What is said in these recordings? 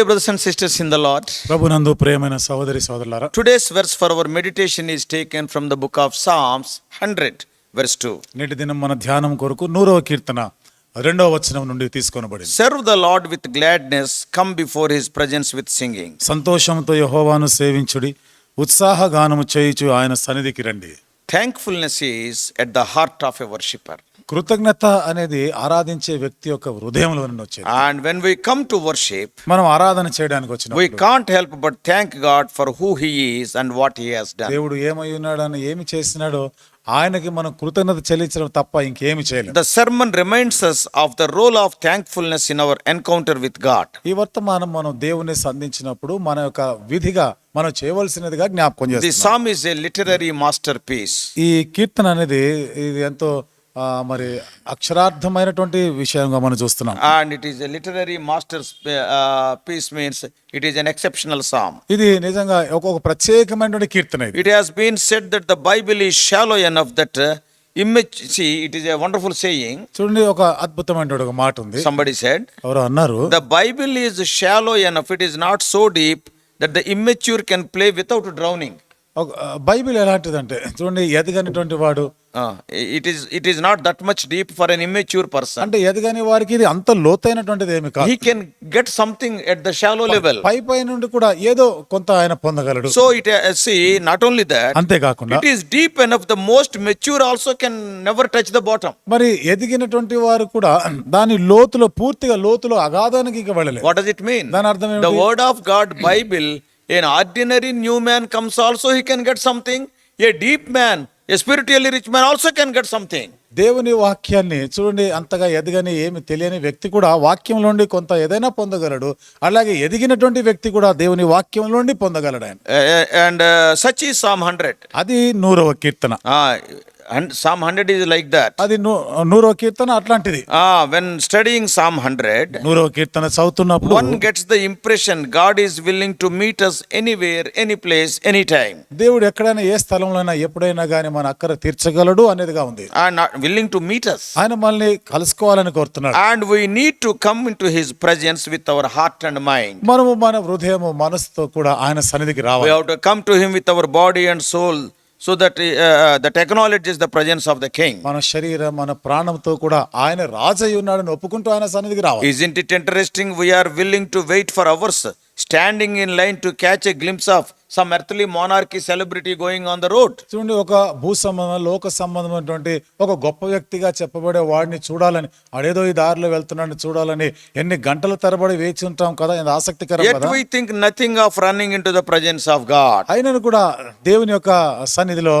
Dear brothers and sisters in the Lord, ప్రభునందు ప్రియమైన సహోదరి సోదరులారా today's verse for our meditation is taken from the book of Psalms 100, verse 2. నేటి దినం మన ధ్యానం కొరకు నూరవ కీర్తన రెండవ వచనం నుండి తీసుకొనబడింది Serve the Lord with gladness, come before his presence with singing. సంతోషంతో యహోవాను సేవించుడి ఉత్సాహ గానము చేయుచు ఆయన సన్నిధికి రండి Thankfulness is at the heart of a worshipper. కృతజ్ఞత అనేది ఆరాధించే వ్యక్తి యొక్క హృదయంలో నుండి వచ్చే and when we come to worship మనం ఆరాధన చేయడానికి వచ్చిన we can't help but thank God for who he is and what he దేవుడు ఏమై ఉన్నాడు అని ఏమి చేసినాడు ఆయనకి మనం కృతజ్ఞత చెల్లించడం తప్ప ఇంకేమి చేయలేదు the sermon reminds of the role of thankfulness in our encounter with God ఈ వర్తమానం మనం దేవుని సంధించినప్పుడు మన యొక్క విధిగా మనం చేయవలసినదిగా జ్ఞాపకం చేస్తుంది psalm is a literary masterpiece ఈ కీర్తన అనేది ఇది ఎంతో మరి అక్షరార్థమైనటువంటి విషయంగా మనం చూస్తున్నాం. And it is literary masterpiece means it is an exceptional song ఇది నిజంగా ఒక ప్రత్యేకమైనటువంటి కీర్తన it has been said that the Bible is shallow enough that immature see it is a wonderful saying చూడండి ఒక అద్భుతమైనటువంటి మాట ఉంది. సంబడి సెడ్ ఎవరు అన్నారు Bible is shallow enough it is not so deep that the immature can play without drowning Bible ఎలాంటిదంటే చూడండి ఎదగనటువంటి వాడు. It is it is not that much deep for an immature person అంటే ఎదగని వారికి ఇది అంత లోతైనటువంటిది ఏమి కాదు. He can get something at the shallow level పై పై నుండి కూడా ఏదో కొంత ఆయన పొందగలడు. So it is not only that అంతే కాకుండా it is deep enough the most mature also can never touch the bottom మరి ఎదిగినటువంటి వారు కూడా దాని లోతులో పూర్తిగా లోతులో అగాధానికి ఇంకా వెళ్ళలేదు. వాట్ డస్ ఇట్ మీన్ దాని అర్థం the word of God Bible an ordinary new man comes also he can get something a deep man a spiritually rich man also can get something దేవుని వాక్యాన్ని చూడండి అంతగా ఎదగని ఏమి తెలియని వ్యక్తి కూడా వాక్యంలోండి కొంత ఏదైనా పొందగలడు. అలాగే ఎదిగినటువంటి వ్యక్తి కూడా దేవుని వాక్యంలోండి పొందగలడు అండ్ సచ్ ఈ సామ్ హండ్రెడ్ అది నూరవ కీర్తన. Psalm hundred is like that అది నూరో కీర్తన అట్లాంటిది. వెన్ స్టడీయింగ్ సామ్ హండ్రెడ్ నూరో కీర్తన చదువుతున్నప్పుడు one gets the impression God is willing to meet us anywhere any place any time దేవుడు ఎక్కడైనా ఏ స్థలంలోనైనా ఎప్పుడైనా గానీ మన అక్కర తీర్చగలడు అనేదిగా ఉంది. And willing to meet us ఆయన మనల్ని కలుసుకోవాలని కోరుతున్నాడు. And we need to come in his presence with our heart and mind మనము మన హృదయము మనసుతో కూడా ఆయన సన్నిధికి రావాలి. We come to him with our body and soul so that the technology is the presence of the king మన శరీరం మన ప్రాణంతో కూడా ఆయన రాజు ఉన్నాడని ఒప్పుకుంటూ ఆయన సన్నిధికి రావాలి. Isn't it interesting we are willing to wait for hours standing in line to catch a glimpse of some earthly monarchy celebrity going on the road చూడండి ఒక భూ సంబంధం లోక సంబంధం అటువంటి ఒక గొప్ప వ్యక్తిగా చెప్పబడే వాడిని చూడాలని అడేదో ఈ దారిలో వెళ్తున్నాడు చూడాలని ఎన్ని గంటల తరబడి వేచి ఉంటాం కదా ఇది ఆసక్తికరం think nothing of running into the presence of God అయినను కూడా దేవుని యొక్క సన్నిధిలో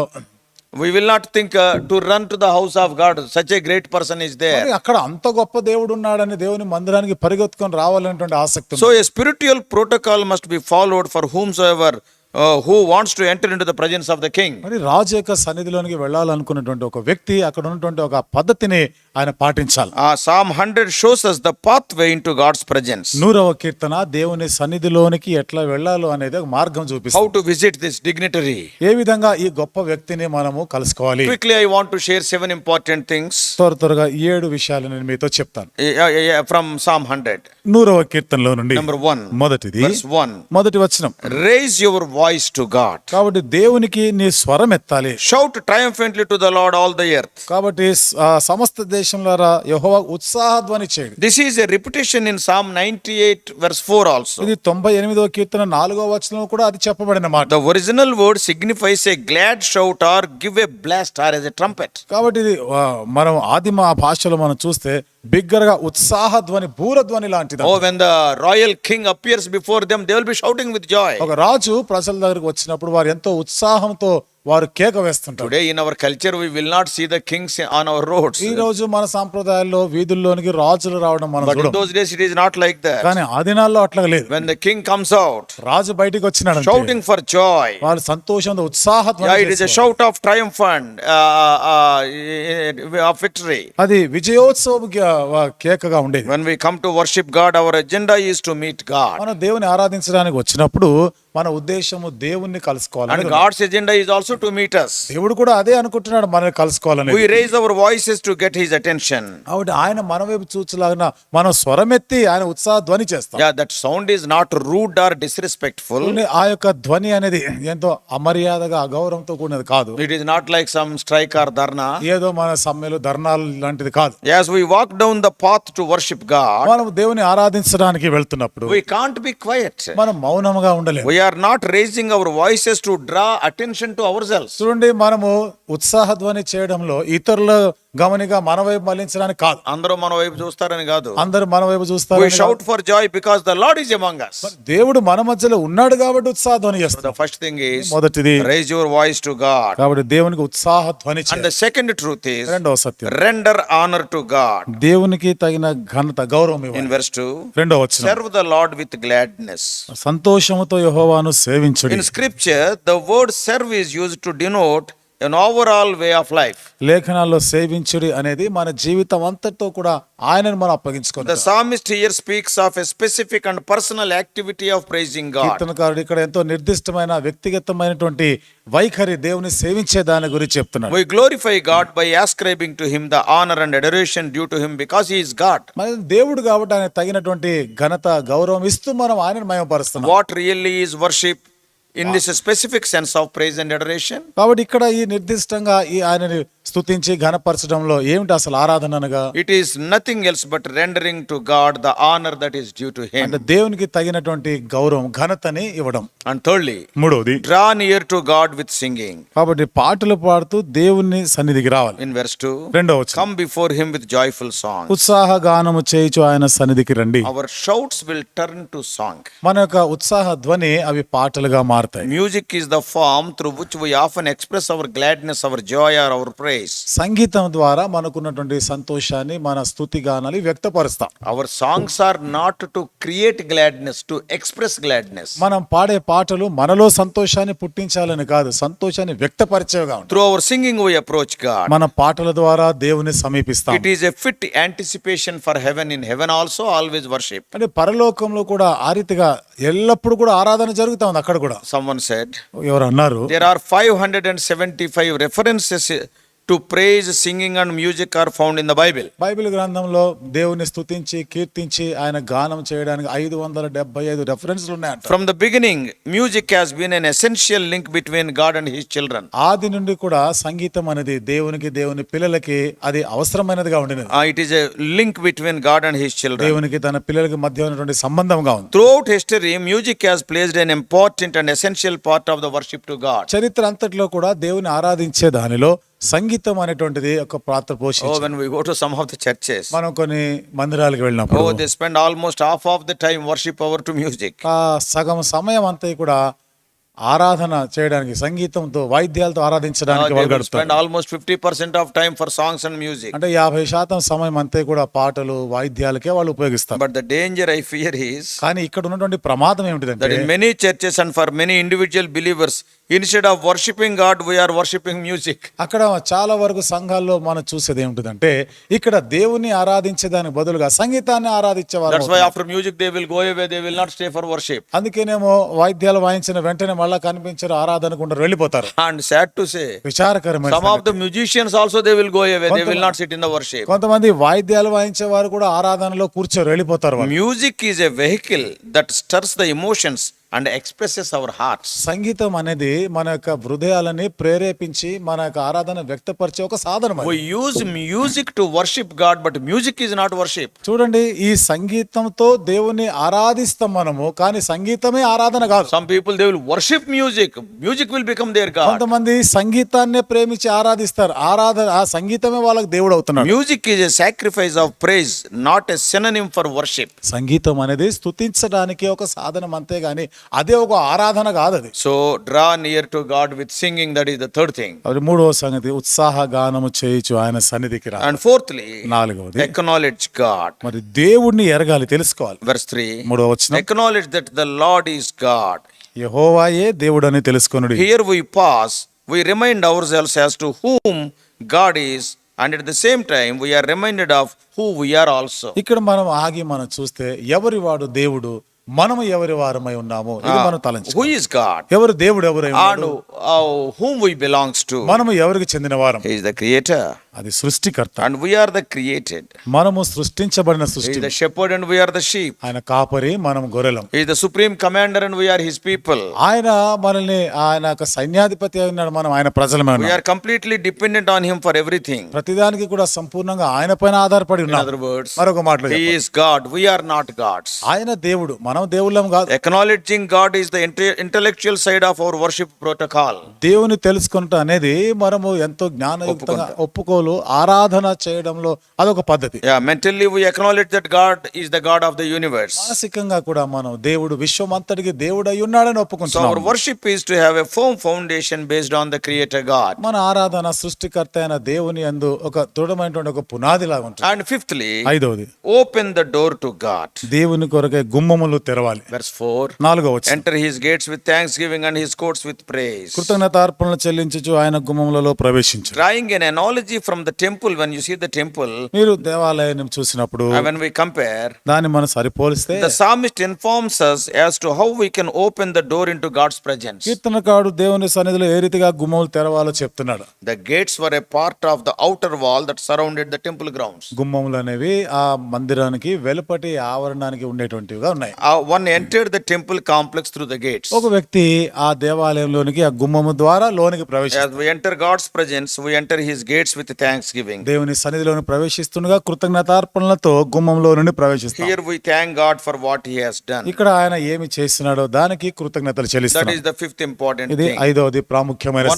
we will not think uh, to run to the house of god such a great person is there మరి అక్కడ అంత గొప్ప దేవుడు ఉన్నాడని దేవుని మందిరానికి పరిగెత్తుకొని రావాలనేటువంటి ఆసక్తి ఉంది. so a spiritual protocol must be followed for whomsoever uh, who wants to enter into the presence of the king మరి రాజు యొక్క సన్నిధిలోనికి వెళ్ళాలనుకున్నటువంటి ఒక వ్యక్తి అక్కడ ఉన్నటువంటి ఒక పద్ధతిని ఆయన పాటించాలి Uh, Psalm 100 shows us the pathway into God's presence. నూరవ కీర్తన దేవుని సన్నిధిలోనికి ఎట్లా వెళ్ళాలో అనేది ఒక మార్గం How చూపిస్తుంది to visit this dignitary. ఏ విధంగా ఈ గొప్ప వ్యక్తిని మనము కలుసుకోవాలి Quickly, I want to share seven important things త్వర త్వరగా ఏడు విషయాలు నేను మీతో చెప్తాను uh, uh, uh, from Psalm 100. నూరవ కీర్తనలో నుండి Number one, మొదటిది verse 1. మొదటి వచనం Raise your voice to God కాబట్టి దేవునికి నీ స్వరం ఎత్తాలి. Shout triumphantly to the Lord all the earth కాబట్టి సమస్త దేశంలో యహోవ ఉత్సాహ ధ్వని చేయడు. This is a repetition in psalm ninety eight verse four also ఇది తొంభై ఎనిమిదో కీర్తన నాలుగో వచనం కూడా అది చెప్పబడిన మాట. The original word signifies a glad shout or give a blast or as a trumpet కాబట్టి ఇది మనం ఆదిమ భాషలో మనం చూస్తే బిగ్గరగా ఉత్సాహ ధ్వని బూర ధ్వని లాంటిది ఓ when the royal king appears before them they will be shouting with joy ఒక రాజు ప్రజల దగ్గరికి వచ్చినప్పుడు వారు ఎంతో ఉత్సాహంతో వారు కేక వేస్తుంటారు. In our culture we will not see the kings on our road ఈ రోజు మన సాంప్రదాయాల్లో వీధుల్లోనికి రాజులు రావడం మన those days it is not like the కానీ ఆ దినాల్లో అట్లా లేదు. వెన్ కింగ్ కమ్స్ అవుట్ రాజు బయటికి వచ్చిన షౌటింగ్ ఫర్ జాయ్ వాళ్ళు సంతోషం ఉత్సాహం it shout of triumphant of అది విజయోత్సవం కేకగా ఉండేది. When we come to worship God our agenda is to meet God మన దేవుని ఆరాధించడానికి వచ్చినప్పుడు మన ఉద్దేశము దేవుణ్ణి కలుసుకోవాలి God's agenda is also also to meet us. దేవుడు కూడా అదే అనుకుంటున్నాడు మనల్ని కలుసుకోవాలని We raise our voices to get his attention. కాబట్టి ఆయన మన వైపు చూచలాగిన మనం స్వరమెత్తి ఆయన ఉత్సాహ ధ్వని చేస్తాం that sound is not rude or disrespectful. చూడండి, ఆ యొక్క ధ్వని అనేది ఎంతో అమర్యాదగా అగౌరవంతో కూడినది కాదు It is not like some strike or dharna. ఏదో మన సమ్మెలు ధర్నాలు లాంటిది కాదు As we walk down the path to worship God, మనం దేవుని ఆరాధించడానికి వెళ్తున్నప్పుడు we can't be quiet. మనం మౌనంగా ఉండలేము or not raising our voices to draw attention to ourselves చూడండి మనము ఉత్సాహధ్వని చేయడంలో ఇతరుల గమనిగా మన వైపు మళ్ళించడానికి కాదు. అందరూ మన వైపు చూస్తారని కాదు. అందరు మన వైపు చూస్తారు shout for joy because the Lord is among దేవుడు మన మధ్యలో ఉన్నాడు కాబట్టి ఉత్సాహ ధ్వని చేస్తాడు. ఫస్ట్ థింగ్ మొదటిది raise your voice to God కాబట్టి దేవునికి ఉత్సాహ ధ్వని సెకండ్ ట్రూత్ ఇస్ రెండో సత్యం. రెండర్ ఆనర్ టు గాడ్ దేవునికి తగిన ఘనత గౌరవం వెర్స్ టు రెండో వచనం. Serve the Lord with gladness సంతోషముతో యెహోవాను సేవించండి. Scripture the word serve is used to denote an overall way of life. లేఖనాల్లో సేవించుడి అనేది మన జీవితం అంతటితో కూడా ఆయనను మనం The అప్పగించుకుంటాం psalmist here speaks of a specific and personal activity of praising God. కీర్తనకారుడు ఇక్కడ ఎంతో నిర్దిష్టమైన వ్యక్తిగతమైనటువంటి వైఖరి దేవుని సేవించే దాని గురించి చెప్తున్నాడు We glorify God by ascribing to him the honor and adoration due to him because he is God. మన దేవుడు కాబట్టి ఆయన తగినటువంటి ఘనత గౌరవం ఇస్తూ మనం ఆయనను మయమపరుస్తున్నాం What really is worship in this specific sense of praise and adoration కాబట్టి ఇక్కడ ఈ నిర్దిష్టంగా ఈ ఆయన స్థుతించి ఘనపరచడంలో ఏమిటి అసలు ఆరాధన అనగా it is nothing else but rendering to God the honour that is due to him అంటే దేవునికి తగినటువంటి గౌరవం ఘనతని ఇవ్వడం. అండ్ థర్డ్లీ మూడోది draw near to God with singing కాబట్టి పాటలు పాడుతూ దేవుని సన్నిధికి రావాలి. ఇన్ వెర్స్ టు రెండో come before him with joyful song ఉత్సాహ గానము చేయించు ఆయన సన్నిధికి రండి. Our shouts will turn to song మన యొక్క ఉత్సాహ ధ్వని అవి పాటలుగా మారతాయి. Music is the form through which we of express our gladness our joy or our pray praise సంగీతం ద్వారా మనకున్నటువంటి సంతోషాన్ని మన స్థుతి గానాలు వ్యక్తపరుస్తాం. Our songs are not to create gladness to express gladness మనం పాడే పాటలు మనలో సంతోషాన్ని పుట్టించాలని కాదు సంతోషాన్ని వ్యక్తపరిచేగా త్రూ అవర్ సింగింగ్ వై అప్రోచ్గా మన పాటల ద్వారా దేవుని సమీపిస్తాం. It is a fit anticipation for heaven in heaven also always worship అంటే పరలోకంలో కూడా ఆ రీతిగా ఎల్లప్పుడు కూడా ఆరాధన జరుగుతుంది అక్కడ కూడా. సమ్ వన్ సెడ్ ఎవరు అన్నారు there are five hundred and seventy five references to praise, singing, and music are found in the Bible. Bible గ్రంథంలో దేవుని స్తుతించి కీర్తించి ఆయన గానం చేయడానికి ఐదు వందల డెబ్బై ఐదు రెఫరెన్స్లు ఉన్నాయంట From the beginning, music has been an essential link between God and His children. ఆది నుండి కూడా సంగీతం అనేది దేవునికి దేవుని పిల్లలకి అది అవసరమైనదిగా ఉండినది Uh, it is a link between God and His children. దేవునికి తన పిల్లలకి మధ్య ఉన్నటువంటి సంబంధంగా ఉంది Throughout history, music has played an important and essential part of the worship to God. చరిత్ర అంతట్లో కూడా దేవుని ఆరాధించే దానిలో సంగీతం అనేటువంటిది ఒక పాత్ర చర్చెస్ మనం కొన్ని మందిరాలకు వెళ్ళినప్పుడు spend almost half of the time worship hour to music సగం సమయం అంతా కూడా ఆరాధన చేయడానికి సంగీతంతో వాయిద్యాలతో ఆరాధించడానికి almost fifty percent of time for songs music అంటే యాభై శాతం సమయం అంతే కూడా పాటలు వాయిద్యాలకే వాళ్ళు ఉపయోగిస్తారు. But the danger I fear is కానీ ఇక్కడ ఉన్నటువంటి ప్రమాదం ఏమిటి many churches and for many individual believers instead of worshipping God we are worshipping music అక్కడ చాలా వరకు సంఘాల్లో మనం చూసేది ఏముంటుందంటే ఇక్కడ దేవుని ఆరాధించే దానికి బదులుగా సంగీతాన్ని ఆరాధించేవారు music they will go away they will not stay for worship అందుకేనేమో వాయిద్యాలు వాయించిన వెంటనే మళ్ళా కనిపించారు ఆరాధన గుండా వెళ్ళిపోతారు. అండ్ సాడ్ టు సే విచారకరమైన musicians also they will go away they will not sit in the worship కొంతమంది వాయిద్యాలు వాయించే వారు కూడా ఆరాధనలో కూర్చోరు వెళ్ళిపోతారు music is a vehicle that stirs the emotions and expresses our heart సంగీతం అనేది మన యొక్క హృదయాలని ప్రేరేపించి మన యొక్క ఆరాధన వ్యక్తపరిచే ఒక సాధనం use music to worship God but music is not worship చూడండి ఈ సంగీతంతో దేవుని ఆరాధిస్తాం మనము కానీ సంగీతమే ఆరాధన కాదు. Some people they will worship music music will become their God కొంతమంది సంగీతాన్ని ప్రేమించి ఆరాధిస్తారు. ఆరాధన ఆ సంగీతమే వాళ్ళకి దేవుడు అవుతున్నాడు. Music is a sacrifice of praise not a synonym for worship సంగీతం అనేది స్తుతించడానికి ఒక సాధనం అంతేగాని అదే ఒక ఆరాధన కాదు అది. So draw near to God with singing that is the third thing అది మూడో సంగతి ఉత్సాహ గానము చేయొచ్చు ఆయన సన్నిధికి రా అండ్ ఫోర్త్లీ నాలుగవది ఎక్నాలెడ్జ్ గాడ్ మరి దేవుణ్ణి ఎరగాలి తెలుసుకోవాలి. వర్స్ 3 మూడో వచనం acknowledge that the Lord is God యెహోవాయే దేవుడు అని తెలుసుకొనుడు. Here we pause we remind ourselves as to whom God is and at the same time we are reminded of who we are also ఇక్కడ మనం ఆగి మనం చూస్తే ఎవరి వాడు దేవుడు? మనము ఎవరి వారమై ఉన్నాము ఇది మనం తలంచు Who is God? ఎవరు దేవుడు ఎవరై whom we belongs to? మనము ఎవరికి చెందిన వారం is the creator. అది సృష్టికర్త. And we are the created మనము సృష్టించబడిన సృష్టి. The shepherd and we are the sheep ఆయన కాపరి మనం గొర్రెలం. Is the supreme commander and we are his people ఆయన మనల్ని ఆయన ఒక సైన్యాధిపతి అయినాడు మనం ఆయన ప్రజల మీద we are completely dependent on him for everything ప్రతిదానికి కూడా సంపూర్ణంగా ఆయన పైన ఆధారపడి ఉన్నాం. అదర్ వర్డ్స్ మరొక మాట he is God we are not gods ఆయన దేవుడు మనం దేవుళ్ళం కాదు. Acknowledging God is the intellectual side of our worship protocol దేవుని తెలుసుకుంటా అనేది మనము ఎంతో జ్ఞానయుక్తంగా ఒప్పుకో దేవుళ్ళు ఆరాధన చేయడంలో అదొక పద్ధతి. మెంటల్లీ వీ యూనివర్స్ మానసికంగా కూడా మనం దేవుడు విశ్వం అంతటికి దేవుడు అయి ఉన్నాడని ఒప్పుకుంటాం worship is to have a foundation based on creator God మన ఆరాధన సృష్టికర్త అయిన దేవుని యందు ఒక దృఢమైనటువంటి ఒక పునాది లాగా ఉంటుంది. అండ్ ఫిఫ్త్లీ ఐదవది open the door to God దేవుని కొరకే గుమ్మములు తెరవాలి. వెర్స్ నాలుగవ వచనం. Enter thanksgiving and his with praise కృతజ్ఞతార్పణలు చెల్లించుచు ఆయన గుమ్మములలో ప్రవేశించు. Drawing an analogy from the temple, when you see the temple, మీరు దేవాలయాన్ని చూసినప్పుడు uh, when we compare, దాన్ని మనం సరిపోలిస్తే the psalmist informs us as to how we can open the door into God's presence. కీర్తనకాడు దేవుని సన్నిధిలో ఏ రీతిగా గుమ్మములు తెరవాలో చెప్తున్నాడు The gates were a part of the outer wall that surrounded the temple grounds. గుమ్మములు అనేవి ఆ మందిరానికి వెలుపటి ఆవరణానికి ఉండేటువంటివిగా ఉన్నాయి Uh, one entered the temple complex through the gates. ఒక వ్యక్తి ఆ దేవాలయంలోనికి ఆ గుమ్మము ద్వారా లోనికి ప్రవేశ As we enter God's presence, we enter his thanksgiving దేవుని సన్నిధిలోను ప్రవేశిస్తుండగా కృతజ్ఞతార్పణలతో గుమ్మంలో నుండి ప్రవేశిస్తాం. Here we thank God for what he ఇక్కడ ఆయన ఏమి చేస్తున్నాడో దానికి కృతజ్ఞతలు చెల్లిస్తాం that is the fifth important ఇది ఐదవది ప్రాముఖ్యమైన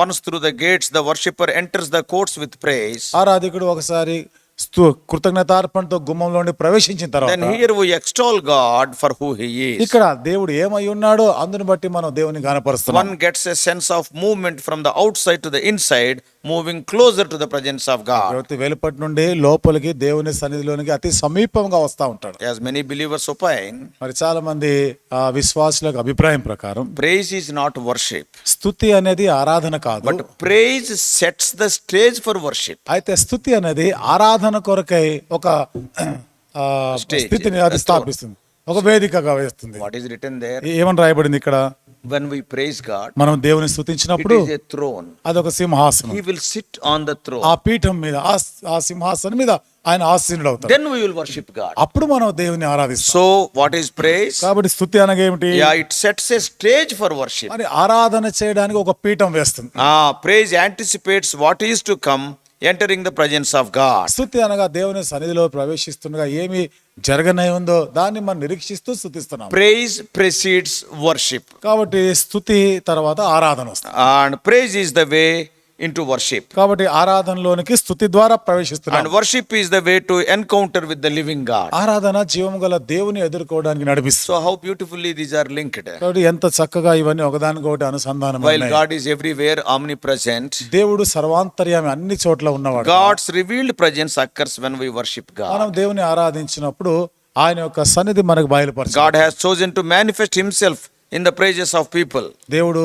once through the gates the worshipper enters the courts with praise ఆరాధికుడు ఒకసారి కృతజ్ఞతార్పణతో గుమ్మంలోని ప్రవేశించిన తర్వాత ఇక్కడ దేవుడు ఏమై ఉన్నాడో అందుని బట్టి మనం దేవుని గానపరుస్తాం one gets a sense of movement from outside inside moving closer to the presence of God ప్రతి నుండి లోపలికి దేవుని సన్నిధిలోనికి అతి సమీపంగా వస్తా ఉంటాడు. యాజ్ మెనీ బిలీవర్స్ ఒపైన్ మరి చాలా మంది ఆ విశ్వాసులకు అభిప్రాయం ప్రకారం ప్రేజ్ ఈజ్ నాట్ వర్షిప్ స్థుతి అనేది ఆరాధన కాదు. Praise sets the stage for worship అయితే స్థుతి అనేది ఆరాధన కొరకై ఒక ఆ, స్థితిని అది స్థాపిస్తుంది ఒక వేదికగా వేస్తుంది What is written there? ఏమని రాయబడింది ఇక్కడ When we praise God, మనం దేవుని it స్థుతించినప్పుడు is a throne. అదొక సింహాసనం He will sit on the throne. ఆ పీఠం మీద ఆ ఆ సింహాసనం మీద ఆయన ఆసీనుడు అవుతాడు Then we will worship God. అప్పుడు మనం దేవుని ఆరాధిస్తాం So, what is praise? కాబట్టి స్థుతి అనగా ఏమిటి Yeah, it sets a stage for worship. మరి ఆరాధన చేయడానికి ఒక పీఠం వేస్తుంది Ah, praise anticipates what is to come, entering the presence of God. స్థుతి అనగా దేవుని సన్నిధిలో ప్రవేశిస్తుండగా ఏమి జరగనై ఉందో దాన్ని మనం నిరీక్షిస్తూ స్థుతిస్తున్నాం. Praise precedes worship, కాబట్టి స్థుతి తర్వాత ఆరాధన వస్తుంది. And praise is the way into worship. కాబట్టి ఆరాధనలోనికి స్థుతి ద్వారా ప్రవేశిస్తున్నాం And worship is the way to encounter with the living God. ఆరాధన జీవం గల దేవుని ఎదుర్కోవడానికి నడిపిస్తుంది So, how beautifully these are linked. కాబట్టి ఎంత చక్కగా ఇవన్నీ ఒకదానికొకటి అనుసంధానం While God is everywhere omnipresent, దేవుడు సర్వాంతర్యామి అన్ని చోట్ల ఉన్నవాడు God's revealed presence occurs when we worship God. మనం దేవుని ఆరాధించినప్పుడు ఆయన యొక్క సన్నిధి మనకు బయలుపరచు God has chosen to manifest Himself in the praises of people. దేవుడు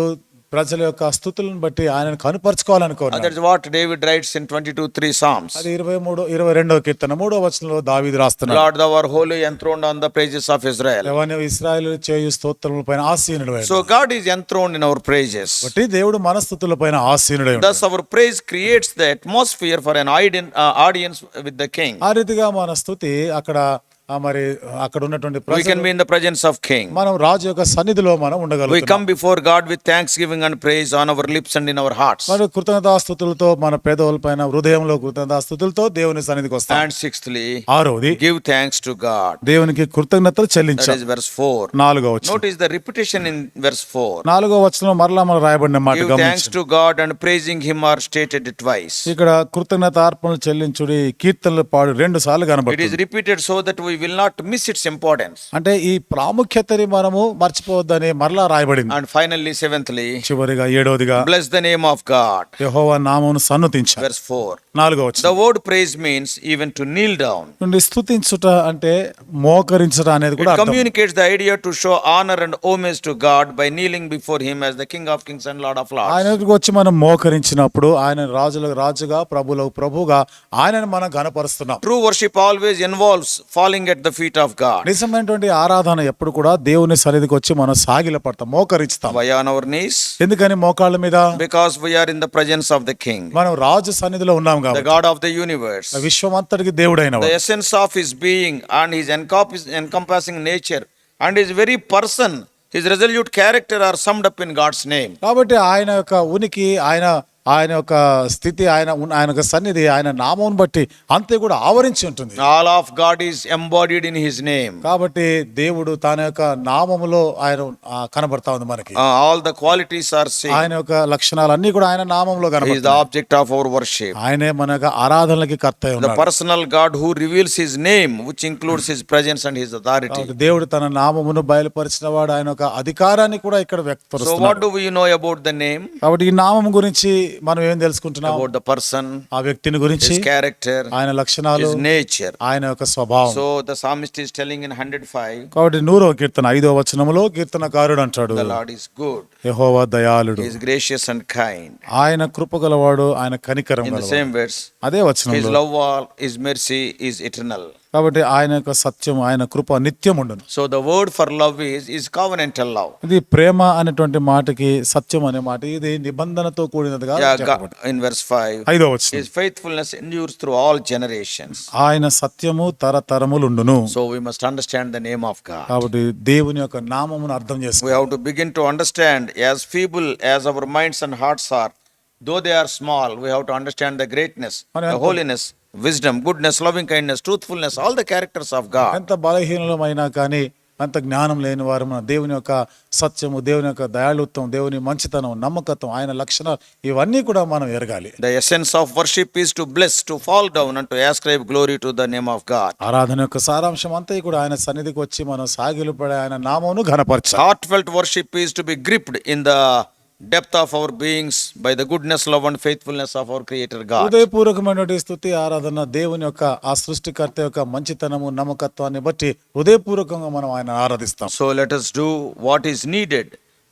ప్రజల యొక్క స్థుతులను బట్టి ఆయనను కనుపరచుకోవాలనుకోవాలి what David writes in twenty two three songs ఇరవై మూడు ఇరవై రెండో కీర్తన మూడో వచనంలో దావీద్ రాస్తున్నారు Lord thou art holy enthroned on the praises of Israel ఎవని ఇజ్రాయెల్ చేయు స్తోత్రముల పైన so God is enthroned in our praises బట్టి దేవుడు మన స్థుతుల పైన ఆసీనుడు our praise creates atmosphere for an audience with the king ఆ రీతిగా మన స్థుతి అక్కడ మరి అక్కడ ఉన్నటువంటి can be in the presence of king మనం రాజు యొక్క సన్నిధిలో మనం ఉండగలం we come before God thanksgiving and praise on our lips and in our hearts మరి కృతజ్ఞతాస్తుతులతో మన పేదవుల పైన హృదయంలో కృతజ్ఞతాస్తుతులతో దేవుని సన్నిధికి వస్తాం. అండ్ సిక్స్త్లీ ఆరోది గివ్ థ్యాంక్స్ టు గాడ్ దేవునికి కృతజ్ఞతలు చెల్లించాలి వెర్స్ ఫోర్ నాలుగో వచ్చిన note the repetition in verse four నాలుగో వచ్చిన మరలా మన రాయబడిన thanks to God and praising him are stated twice ఇక్కడ కృతజ్ఞత అర్పణలు చెల్లించుడి కీర్తనలు పాడు రెండు సార్లు కనబడుతుంది. Repeated so that we will not miss its importance అంటే ఈ ప్రాముఖ్యతని మనము మర్చిపోవద్దని మరలా రాయబడింది. అండ్ ఫైనల్లీ సెవెంత్లీ చివరిగా ఏడోదిగా bless the name of God యెహోవా నామమును సన్నతించు వెర్స్ 4 నాలుగో వచ్చిన the word praise means even to kneel down నుండి స్థుతించుట అంటే మోకరించుట అనేది కూడా communicates the idea to show honour and homage to God by kneeling before him as the king of kings and Lord of lords ఆయన వచ్చి మనం మోకరించినప్పుడు ఆయన రాజులకు రాజుగా ప్రభులకు ప్రభుగా ఆయనను మనం గణపరుస్తున్నాం true worship always involves falling at the feet of God నిజమైనటువంటి ఆరాధన ఎప్పుడు కూడా దేవుని సన్నిధికి వచ్చి మనం సాగిలపడతాం మోకరిస్తాం వయాన్ అవర్ నీస్ ఎందుకని మోకాళ్ళ మీద? Because we are in the presence of the king మనం రాజు సన్నిధిలో ఉన్నాం the God of the universe. విశ్వం అంతటికి దేవుడైన The essence of His being and His encompass- encompassing nature and His very person, His resolute character are summed up in God's name. కాబట్టి ఆయన యొక్క ఉనికి ఆయన ఆయన యొక్క స్థితి ఆయన ఆయన యొక్క సన్నిధి ఆయన నామం బట్టి అంతే కూడా ఆవరించి ఉంటుంది All of God is embodied in His name. కాబట్టి దేవుడు తన యొక్క నామములో ఆయన కనబడతా ఉంది మనకి all the qualities are seen. ఆయన యొక్క లక్షణాలన్నీ కూడా ఆయన నామంలో కనబడతాయి object of our worship. ఆయనే మన యొక్క ఆరాధనలకి కర్త అయి The ఉన్నాడు personal God who reveals His name, which includes His presence and His authority. కాబట్టి దేవుడు తన నామమును బయలుపరిచిన వాడు ఆయన యొక్క అధికారాన్ని కూడా ఇక్కడ So, what వ్యక్తపరుస్తున్నాడు do we know about the name? కాబట్టి ఈ నామం గురించి మనం ఏం తెలుసుకుంటున్నాం? ద పర్సన్ ఆ వ్యక్తిని గురించి క్యారెక్టర్ ఆయన లక్షణాలు నేచర్ ఆయన యొక్క స్వభావం. The psalmist is telling in hundred five కాబట్టి నూరవ కీర్తన ఐదో వచనంలో కీర్తనకారుడు అంటాడు లార్డ్ ఇస్ గుడ్ యహోవా దయాలుడు ఇస్ గ్రేషియస్ అండ్ కైండ్ ఆయన కృపగలవాడు ఆయన కనికరం సేమ్ వర్డ్స్ అదే వచనం love all is mercy is eternal కాబట్టి ఆయన యొక్క సత్యం ఆయన కృప నిత్యం ఉండను. So the word for love is is covenantal love ఇది ప్రేమ అనేటువంటి మాటకి సత్యం అనే మాట. ఇది నిబంధనతో కూడినదిగా ఇన్ వర్స్ ఫైవ్ ఐదో వచ్చి త్రూ ఆల్ జనరేషన్స్ ఆయన సత్యము తరతరములు ఉండును so we must understand the name of God కాబట్టి దేవుని యొక్క నామమును అర్థం చేసుకో. We have to begin to understand as feeble as our minds and hearts are though they are small we have to understand the greatness the holiness wisdom, goodness, loving kindness, truthfulness, all the characters of God. ఎంత బలహీనమైనా కానీ అంత జ్ఞానం లేని వారు మన దేవుని యొక్క సత్యము దేవుని యొక్క దయాళుత్వం దేవుని మంచితనం నమ్మకత్వం ఆయన లక్షణాలు ఇవన్నీ కూడా మనం ఎరగాలి The essence of worship is to bless, to fall down, and to ascribe glory to the name of God. ఆరాధన యొక్క సారాంశం అంతా కూడా ఆయన సన్నిధికి వచ్చి మనం సాగిలుపడే ఆయన నామమును ఘనపరచాలి Heartfelt worship is to be gripped in the depth of our beings by the goodness, love, and faithfulness of our Creator God. హృదయపూర్వకమైనటువంటి స్థుతి ఆరాధన దేవుని యొక్క ఆ సృష్టికర్త యొక్క మంచితనము నమ్మకత్వాన్ని బట్టి హృదయపూర్వకంగా మనం ఆయన ఆరాధిస్తాం So let us do what is needed,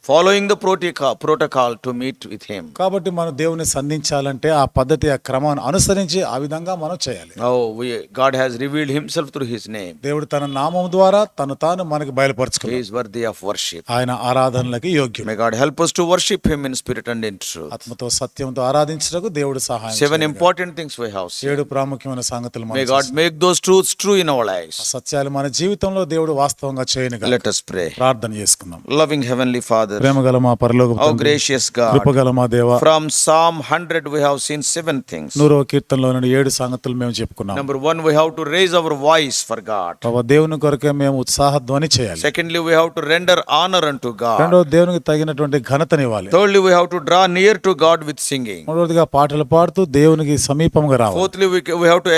following the protocol protocol to meet with him కాబట్టి మనం దేవుని సంధించాలంటే ఆ పద్ధతి ఆ క్రమాన్ని అనుసరించి ఆ విధంగా మనం చేయాలి. ఓ we God has revealed himself through his name దేవుడు తన నామం ద్వారా తను తాను మనకి బయలుపరచుకో హిస్ వర్ది ఆఫ్ వర్షిప్ ఆయన ఆరాధనలకు యోగ్యం may God help us to worship him in spirit and in truth ఆత్మతో సత్యంతో ఆరాధించుటకు దేవుడు సహాయం seven important things we have ఏడు ప్రాముఖ్యమైన సంగతులు may God make those truths true in our life సత్యాలు మన జీవితంలో దేవుడు వాస్తవంగా చేయనగా లెట్ us ప్రార్థన చేసుకుందాం. లవింగ్ హెవెన్లీ ఫాదర్ బ్రదర్ మా పరలోక గ్రేషియస్గా కృపగల మా దేవ? Psalm hundred we have seen seven things నూరవ కీర్తనలో ఏడు సంగతులు మేము చెప్పుకున్నాం. One we have to raise our voice for God దేవుని కొరకే మేము ఉత్సాహ ధ్వని చేయాలి secondly we have to render honour unto God దేవునికి తగినటువంటి ఘనతని ఇవ్వాలి. Thirdly we to draw near to God with singing పాటలు పాడుతూ దేవునికి సమీపంగా రావాలి. ఫోర్త్లీ వి హావ్ టు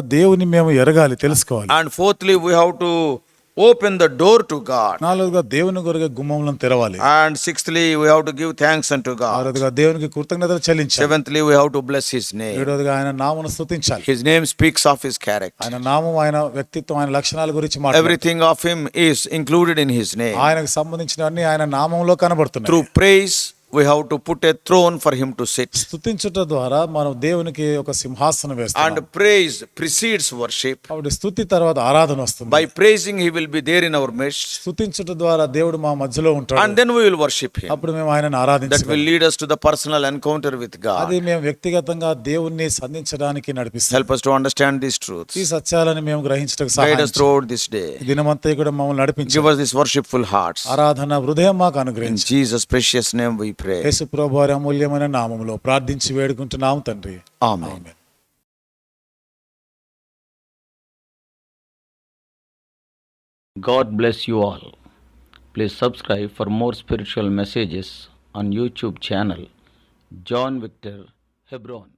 దేవుని మేము ఎరగాలి తెలుసుకోవాలి. And fourthly we have to open the door to God. నాలుగుగా దేవుని కొరకే గుమ్మములను తెరవాలి And sixthly, we have to give thanks unto God. ఆరోదిగా దేవునికి కృతజ్ఞతలు చెల్లించాలి Seventhly, we have to bless His name. ఏడవదిగా ఆయన నామను స్తుతించాలి His name speaks of His character. ఆయన నామం ఆయన వ్యక్తిత్వం ఆయన లక్షణాల గురించి మాట్లాడు Everything of Him is included in His name. ఆయనకు సంబంధించిన అన్ని ఆయన నామంలో కనబడుతున్నాయి Through praise, we have to put a throne for Him to sit. స్తుతించుట ద్వారా మనం దేవునికి ఒక సింహాసనం వేస్తాం And praise precedes worship. కాబట్టి స్తుతి తర్వాత ఆరాధన వస్తుంది By praising, He will be there in our midst. స్తుతించుట ద్వారా దేవుడు మా మధ్యలో ఉంటాడు And then we will worship Him. అప్పుడు మేము ఆయనను That ఆరాధించాలి will lead us to the personal encounter with God. అది మేము వ్యక్తిగతంగా దేవుణ్ణి సంధించడానికి నడిపిస్తాం Help us to understand these truths. ఈ సత్యాలను మేము గ్రహించటకు Guide సహాయం us throughout this day. దినమంతా కూడా మమ్మల్ని నడిపించి Give us these worshipful hearts. ఆరాధన హృదయం మాకు In అనుగ్రహించి Jesus' precious name we pray. యేసు ప్రభు వారి అమూల్యమైన నామములో ప్రార్థించి వేడుకుంటున్నాము తండ్రి Amen. Amen. God bless you all. Please subscribe for more spiritual messages on YouTube channel John Victor Hebron.